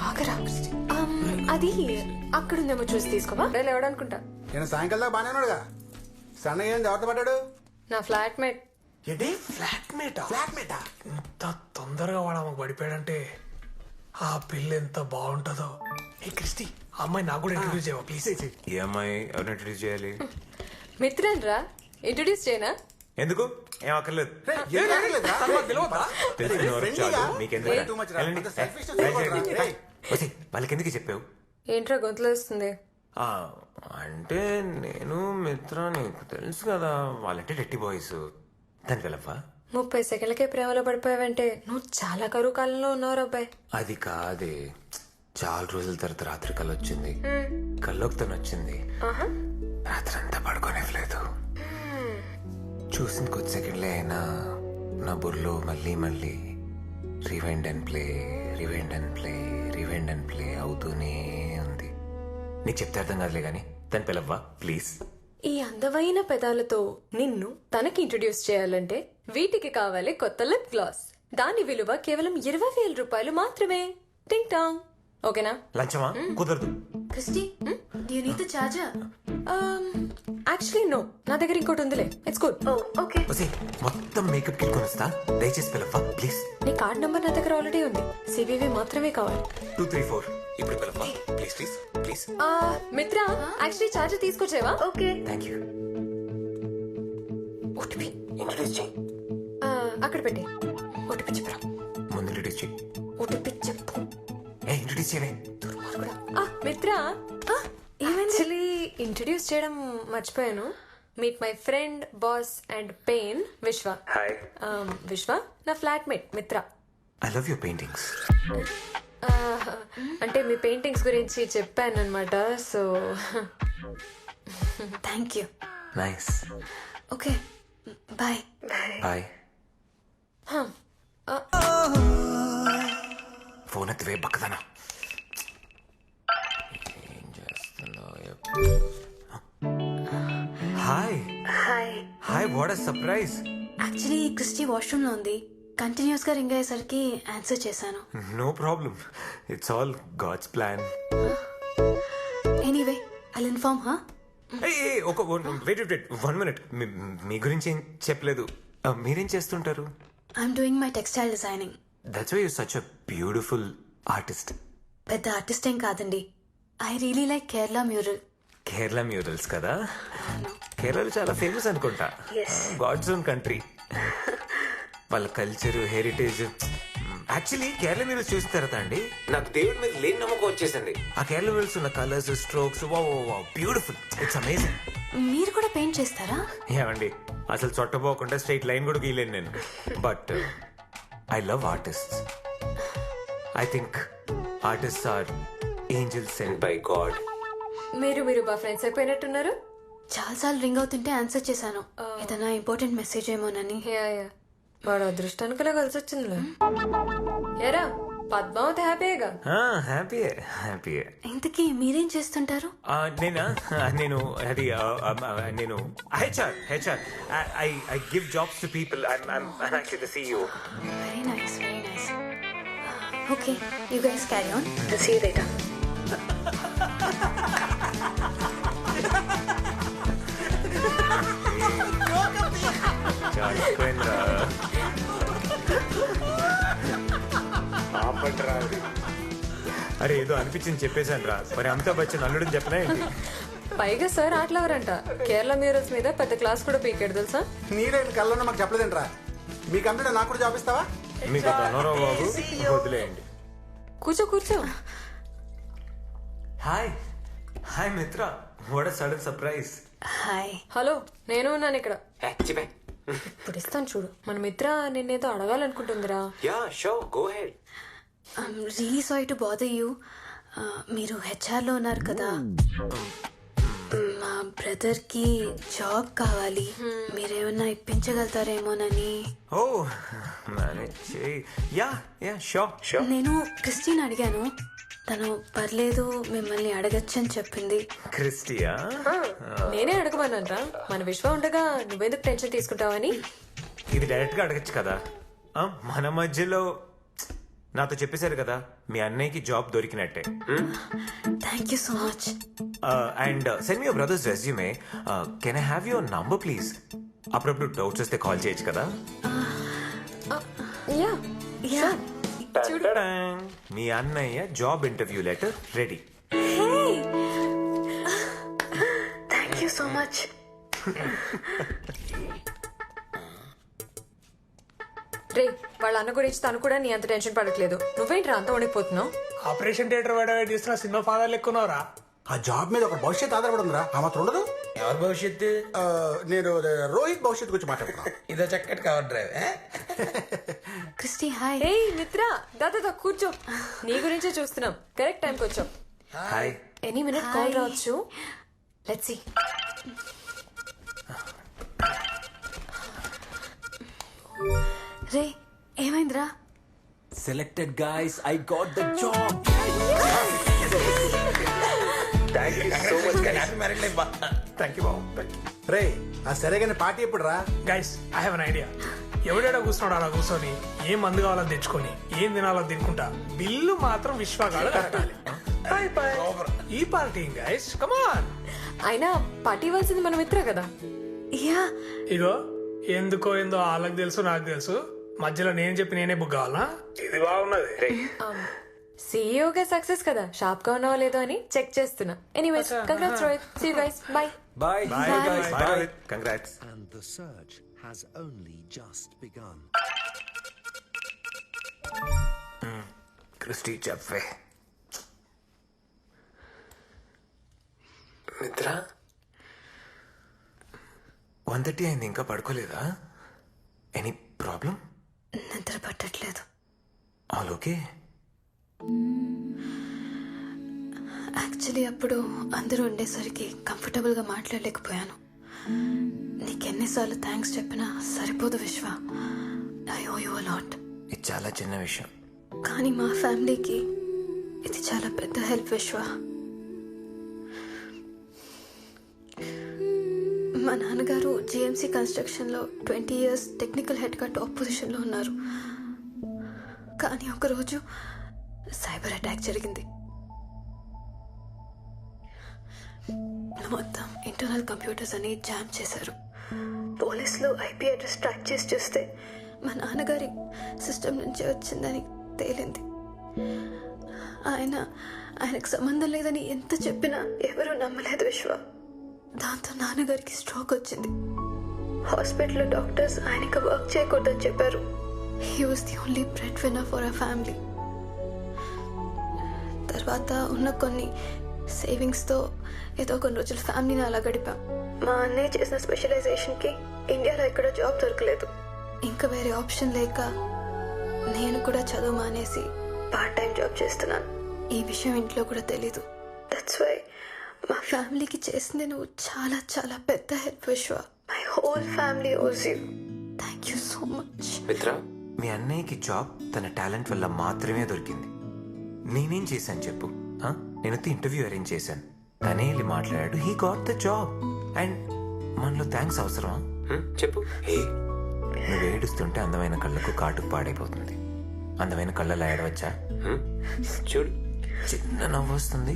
ఆగరా. Um, అది అక్కడుందేమో చూసి తీసుకోవా? లేవడనుకుంటా. నేను సాయంకాలం దాకా బాగానే ఉన్నాడుగా. సన్నగా ఏంది ఎవరితో పడ్డాడు? నా ఫ్లాట్మేట్ ఏంటి? ఫ్లాట్ మేటా ఫ్లాట్ మేటా ఇంత తొందరగా వాడు ఆమెకు పడిపోయాడంటే ఆ పిల్ల ఎంత బాగుంటుందో. ఏ క్రిస్టి ఆ అమ్మాయి నాకు కూడా ఇంట్రడ్యూస్ చేయవా ప్లీజ్ ఈ అమ్మాయి ఎవరిని ఇంట్రడ్యూస్ చేయాలి? మిత్రన్ రా ఇంట్రొడ్యూస్ చేయనా? ఎందుకు? ఏం అక్కర్లేదు. చెప్పావు? ఏంట్రా గొంతులో వస్తుంది ఆ, అంటే నేను మిత్ర నీకు తెలుసు కదా వాళ్ళంటే డెట్టి బాయ్స్ దానికి వెళ్ళవా? ముప్పై సెకండ్లకే ప్రేమలో పడిపోయావంటే నువ్వు చాలా కరువు కాలంలో ఉన్నావు అబ్బాయి. అది కాదే. చాలా రోజుల తర్వాత రాత్రి కళ్ళు వచ్చింది కల్లోకి తను వచ్చింది రాత్రి అంతా పడుకోనివ్వలేదు. చూసిన కొద్ది సెకండ్లే అయినా నా బుర్రలో మళ్ళీ మళ్ళీ rewind and play rewind and play rewind and play అవుతూనే ఉంది. నీకు చెప్తే అర్థం కాదులే కానీ దాని పిలవ్వా? ప్లీజ్ ఈ అందమైన పెదాలతో నిన్ను తనకి ఇంట్రొడ్యూస్ చేయాలంటే వీటికి కావాలి కొత్త లిప్ గ్లాస్ దాని విలువ కేవలం ఇరవై వేల రూపాయలు మాత్రమే. టింగ్ టాంగ్ ఓకేనా లంచమా? కుదరదు. Need the charger? Actually no నా దగ్గర ఇంకోటి ఉందిలే. It's good Oh, okay. వసే మొత్తం మేకప్ కిట్ కొనిస్తా. దయచేసి పిలవ్వా ప్లీజ్ నీ కార్డ్ నంబర్ నా దగ్గర ఆల్రెడీ ఉంది. సివివి మాత్రమే కావాలి. టూ త్రీ ఫోర్ ఇప్పుడు పిలవ్వా ప్లీజ్ ప్లీజ్ ప్లీజ్ ఆ, మిత్ర యాక్చువల్లీ చార్జర్ తీసుకొచ్చేవా? Okay. Thank you OTP introduce చేయి. ఆ, అక్కడ పెట్టి. ఓటీపీ చెప్పరా? ముందు ఇంట్రడ్యూస్ చేయి. ఓటీపీ చెప్పు. ఏ ఇంట్రడ్యూస్ చేయవే. ఆ, మిత్ర. ఇంట్రడ్యూస్ చేయడం మర్చిపోయాను. Meet my friend boss and pain Vishwa hi Vishwa నా flatmate Mitra I love your paintings అంటే మీ పెయింటింగ్స్ గురించి చెప్పాను అనమాట so. Thank you. Nice Okay. Bye. Bye phone ఎత్తివే బక్కదనా. ఏం చేస్తున్నావు? What surprise. యాక్చువల్లీ క్రిస్టీ వాష్రూమ్లో ఉంది. కంటిన్యూస్గా రింగ్ అయ్యేసరికి ఆన్సర్ చేశాను. No problem it's all God's plan anyway I inform హా ఒక వెయిట్ వెయిట్ వన్ మినిట్ మీ గురించి ఏం చెప్పలేదు. Uh, మీరేం చేస్తుంటారు? I'm doing my textile designing that's why you such a beautiful artist పెద్ద ఆర్టిస్ట్ ఏం కాదండి. I really like Kerala mural Kerala murals కదా? కేరళలో చాలా ఫేమస్ అనుకుంటా. గాడ్స్ ఓన్ కంట్రీ వాళ్ళ culture heritage actually Kerala murals చూసిన తర్వాత అండి నాకు దేవుడి మీద లేని నమ్మకం వచ్చేసింది. ఆ కేరళ మ్యూరల్స్ ఉన్న colours strokes beautiful it's amazing మీరు కూడా పెయింట్ చేస్తారా? ఏమండి అసలు చొట్టపోకుండా స్ట్రైట్ లైన్ కూడా గీయలేను నేను. But I love artist I think artist are angels send by God మీరు మీరు బా ఫ్రెండ్స్ అయిపోయినట్టున్నారు? చాలాసార్లు రింగ్ అవుతుంటే ఆన్సర్ చేశాను. ఏదైనా ఇంపార్టెంట్ మెసేజ్ ఏమోనని. Yeah yeah. వాడు అదృష్టానికిలా కలిసి వచ్చిందిలే ఏరా పద్మావతి హ్యాపీగా హ్యాపీయే హ్యాపీయే. ఇంతకీ మీరేం చేస్తుంటారు? నేనా? ఆ, నేను అది నేను HR HR I I give jobs to people I'm actually the CEO very nice very nice okay you guys carry on see later ఏదో అనిపించింది చెప్పేశాను రా. మరి అమితాబ్ బచ్చన్ అల్లుడని చెప్పనా ఏంటి? పైగా సార్ ఆటలవరంట. కేరళ మ్యూరల్స్ మీద పెద్ద క్లాస్ కూడా పీకాడు తెలుసా? నీరే కళ్ళలో మాకు చెప్పలేదంట్రా మీ కంప్యూటర్ నాకు కూడా జాబ్ ఇస్తావా? మీకు ధనోరావు బాబు వదిలేయండి. కూర్చో కూర్చో. Hi. Hi Mitra. What a sudden surprise hi. Hello నేను ఉన్నాను ఇక్కడ. ఇప్పుడు ఇస్తాను చూడు. మన మిత్ర నిన్నేదో అడగాలనుకుంటుందిరా. Yeah so go ahead. Really sorry to bother you మీరు హెచ్ఆర్లో ఉన్నారు కదా. మా బ్రదర్కి జాబ్ కావాలి. మీరేమన్నా ఇప్పించగలుగుతారేమోనని. Oh yeah yeah so so నేను క్రిస్టిన్ అడిగాను. తను పర్లేదు మిమ్మల్ని అడగచ్చని చెప్పింది. క్రిస్టియా నేనే అడగమన్నానరా. మన విశ్వ ఉండగా నువ్వెందుకు టెన్షన్ తీసుకుంటావని. ఇది డైరెక్ట్గా అడగచ్చు కదా. మన మధ్యలో నాతో చెప్పేశారు కదా మీ అన్నయ్యకి job దొరికినట్టే. Thank you so much and send me brother's resume can I have your number please అప్పుడప్పుడు డౌట్స్ వస్తే కాల్ చేయొచ్చు కదా? Yeah yeah Ta-da-dang. మీ అన్నయ్య job interview letter ready thank you so much రే వాళ్ళ అన్న గురించి తను కూడా నీ అంత టెన్షన్ పడట్లేదు. నువ్వేంట్రా అంత వణికిపోతున్నావు ఆపరేషన్ థియేటర్ వాడు చేస్తున్న సినిమా ఫాదర్ లెక్కున్నారా ఆ జాబ్ మీద ఒక భవిష్యత్ ఆధారపడి ఉందిరా ఆ మాత్రం ఉండదు. ఎవరి భవిష్యత్తు? ఆ, నేను రోహిత్ భవిష్యత్తు గురించి మాట్లాడుతున్నా. ఇదో చక్కటి కవర్ డ్రైవ్ ఏ? క్రిస్టీ హాయ్. హే మిత్ర దాదా కూర్చో. నీ గురించే చూస్తున్నాం. కరెక్ట్ టైంకి వచ్చాం. హాయ్. ఎనీ మినిట్ కాల్ రావచ్చు. లెట్స్ సీ రే ఏమైందిరా? Selected guys, I got the job. Happy married life, బా. థ్యాంక్ యూ బాబు రే ఆ సరేగానే పార్టీ ఎప్పుడు రా guys I have an idea ఎవడేడా కూర్చున్నాడు అలా కూర్చొని ఏం మందు కావాలో తెచ్చుకొని ఏం తినాలో తినుకుంటా బిల్లు మాత్రం విశ్వగాడు కట్టాలి. ఈ పార్టీ గైస్ కమాన్ అయినా పార్టీ ఇవ్వాల్సింది మన మిత్ర కదా? యా. ఇగో ఎందుకో ఏందో వాళ్ళకి తెలుసు నాకు తెలుసు. మధ్యలో నేను చెప్పి నేనే బుక్ కావాలా ఇది బాగున్నది. సీఈఓగా సక్సెస్ కదా. షాప్గా ఉన్నావో లేదో అని చెక్ చేస్తున్నా. Anyways congrats Rohit see guys bye. Bye guys. Bye congrats and the search has only just begun. Christy చెప్పే నిద్ర వన్ థర్టీ అయింది ఇంకా పడుకోలేదా? ఎనీ ప్రాబ్లం పట్టట్లేదు. ఆల్ ఓకే యాక్చువల్లీ అప్పుడు అందరూ ఉండేసరికి కంఫర్టబుల్గా మాట్లాడలేకపోయాను. నీకెన్నిసార్లు థ్యాంక్స్ చెప్పినా సరిపోదు విశ్వ. ఐ ఓ యూ లాట్ ఇది చాలా చిన్న విషయం. కానీ మా ఫ్యామిలీకి ఇది చాలా పెద్ద హెల్ప్ విశ్వ. మా నాన్నగారు జిఎంసీ కన్స్ట్రక్షన్లో ట్వంటీ ఇయర్స్ టెక్నికల్ హెడ్గా టాప్ పొజిషన్లో ఉన్నారు. కానీ ఒకరోజు సైబర్ అటాక్ జరిగింది. మొత్తం ఇంటర్నల్ కంప్యూటర్స్ అని జామ్ చేశారు. పోలీసులు ఐపీ అడ్రస్ ట్రాక్ చేసి చూస్తే మా నాన్నగారి సిస్టమ్ నుంచి వచ్చిందని తేలింది. ఆయన ఆయనకు సంబంధం లేదని ఎంత చెప్పినా ఎవరూ నమ్మలేదు విశ్వ. దాంతో నాన్నగారికి స్ట్రోక్ వచ్చింది. హాస్పిటల్లో డాక్టర్స్ ఆయనకి వర్క్ చేయకూడదని చెప్పారు. He was the only bread winner for a family తర్వాత ఉన్న కొన్ని సేవింగ్స్తో ఏదో కొన్ని రోజులు ఫ్యామిలీని అలా గడిపాం. మా అన్నయ్య చేసిన స్పెషలైజేషన్కి ఇండియాలో ఎక్కడ జాబ్ దొరకలేదు. ఇంకా వేరే ఆప్షన్ లేక నేను కూడా చదువు మానేసి పార్ట్ టైం జాబ్ చేస్తున్నాను. ఈ విషయం ఇంట్లో కూడా తెలీదు. దట్స్ వై మా ఫ్యామిలీకి చేసింది నువ్వు చాలా చాలా పెద్ద help Vishwa. My whole family owes you thank you so much Mitra? మీ అన్నయ్యకి జాబ్ తన టాలెంట్ వల్ల మాత్రమే దొరికింది. నేనేం చేశాను చెప్పు? నేను ఇంటర్వ్యూ అరేంజ్ చేశాను. తనే వెళ్ళి మాట్లాడాడు he got the job and మనలో థ్యాంక్స్ అవసరమా? హ్మ్? చెప్పు. నువ్వు ఏడుస్తుంటే అందమైన కళ్ళకు కాటుకు పాడైపోతుంది. అందమైన కళ్ళలా ఏడవచ్చా? చూడు. చిన్న నవ్వు వస్తుంది.